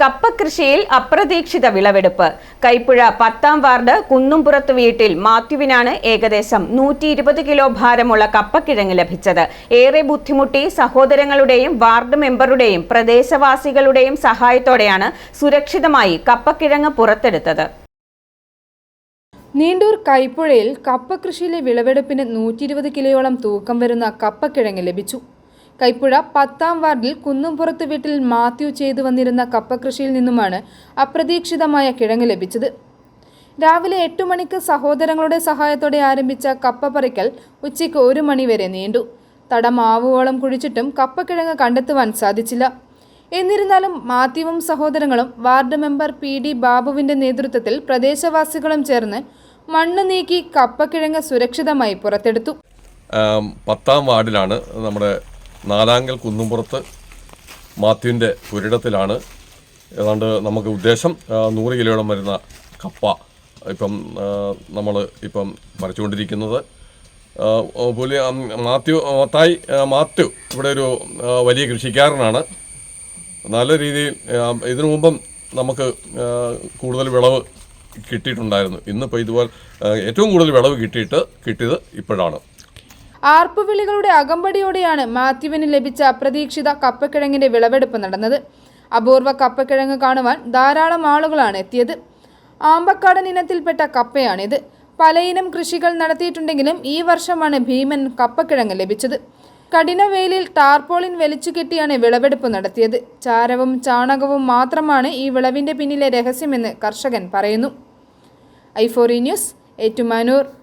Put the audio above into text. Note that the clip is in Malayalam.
കപ്പ കൃഷിയിൽ അപ്രതീക്ഷിത വിളവെടുപ്പ്. കൈപ്പുഴ പത്താം വാർഡ് കുന്നുംപുറത്ത് വീട്ടിൽ മാത്യുവിനാണ് ഏകദേശം നൂറ്റി ഇരുപത് കിലോ ഭാരമുള്ള കപ്പക്കിഴങ്ങ് ലഭിച്ചത്. ഏറെ ബുദ്ധിമുട്ടി സഹോദരങ്ങളുടെയും വാർഡ് മെമ്പറുടെയും പ്രദേശവാസികളുടെയും സഹായത്തോടെയാണ് സുരക്ഷിതമായി കപ്പക്കിഴങ്ങ് പുറത്തെടുത്തത്. നീണ്ടൂർ കൈപ്പുഴയിൽ കപ്പ കൃഷിയിലെ വിളവെടുപ്പിന് നൂറ്റി ഇരുപത് കിലോയോളം തൂക്കം വരുന്ന കപ്പക്കിഴങ്ങ് ലഭിച്ചു. കൈപ്പുഴ പത്താം വാർഡിൽ കുന്നുംപുറത്ത് വീട്ടിൽ മാത്യു ചെയ്തു വന്നിരുന്ന കപ്പകൃഷിയിൽ നിന്നുമാണ് അപ്രതീക്ഷിതമായ കിഴങ്ങ് ലഭിച്ചത്. രാവിലെ എട്ടു മണിക്ക് സഹോദരങ്ങളുടെ സഹായത്തോടെ ആരംഭിച്ച കപ്പ പറിക്കൽ ഉച്ചയ്ക്ക് ഒരു മണിവരെ നീണ്ടു. തടം ആവുവോളം കുഴിച്ചിട്ടും കപ്പക്കിഴങ്ങ് കണ്ടെത്തുവാൻ സാധിച്ചില്ല. എന്നിരുന്നാലും മാത്യുവും സഹോദരങ്ങളും വാർഡ് മെമ്പർ പി ഡി ബാബുവിന്റെ നേതൃത്വത്തിൽ പ്രദേശവാസികളും ചേർന്ന് മണ്ണ് നീക്കി കപ്പക്കിഴങ്ങ് സുരക്ഷിതമായി പുറത്തെടുത്തു. പത്താം വാർഡിലാണ് നമ്മുടെ നാലാങ്കൽ കുന്നുംപുറത്ത് മാത്യുവിന്റെ പുരിടത്തിലാണ്. ഏതാണ്ട് നമുക്ക് ഉദ്ദേശം നൂറ് കിലോയോളം വരുന്ന കപ്പ ഇപ്പം നമ്മൾ ഇപ്പം പറിച്ചുകൊണ്ടിരിക്കുന്നത്. ആ, പുലി മാത്യു മത്തായി മാത്യു ഇവിടെ ഒരു വലിയ കൃഷിക്കാരനാണ്. നല്ല രീതിയിൽ ഇതിനു മുമ്പും നമുക്ക് കൂടുതൽ വിളവ് കിട്ടിയിട്ടുണ്ടായിരുന്നു. ഇന്നിപ്പോൾ ഇതുപോലെ ഏറ്റവും കൂടുതൽ വിളവ് കിട്ടിയിട്ട് കിട്ടിയത് ഇപ്പോഴാണ്. ആർപ്പുവിളികളുടെ അകമ്പടിയോടെയാണ് മാത്യുവിന് ലഭിച്ച അപ്രതീക്ഷിത കപ്പക്കിഴങ്ങിന്റെ വിളവെടുപ്പ് നടന്നത്. അപൂർവ കപ്പക്കിഴങ്ങ് കാണുവാൻ ധാരാളം ആളുകളാണ് എത്തിയത്. ആമ്പക്കാടൻ ഇനത്തിൽപ്പെട്ട കപ്പയാണിത്. പലയിനം കൃഷികൾ നടത്തിയിട്ടുണ്ടെങ്കിലും ഈ വർഷമാണ് ഭീമൻ കപ്പക്കിഴങ്ങ് ലഭിച്ചത്. കഠിന വെയിലിൽ ടാർപോളിൻ വലിച്ചു കെട്ടിയാണ് വിളവെടുപ്പ് നടത്തിയത്. ചാരവും ചാണകവും മാത്രമാണ് ഈ വിളവിന്റെ പിന്നിലെ രഹസ്യമെന്ന് കർഷകൻ പറയുന്നു. ഐഫോറി ന്യൂസ് ഏറ്റുമാനൂർ.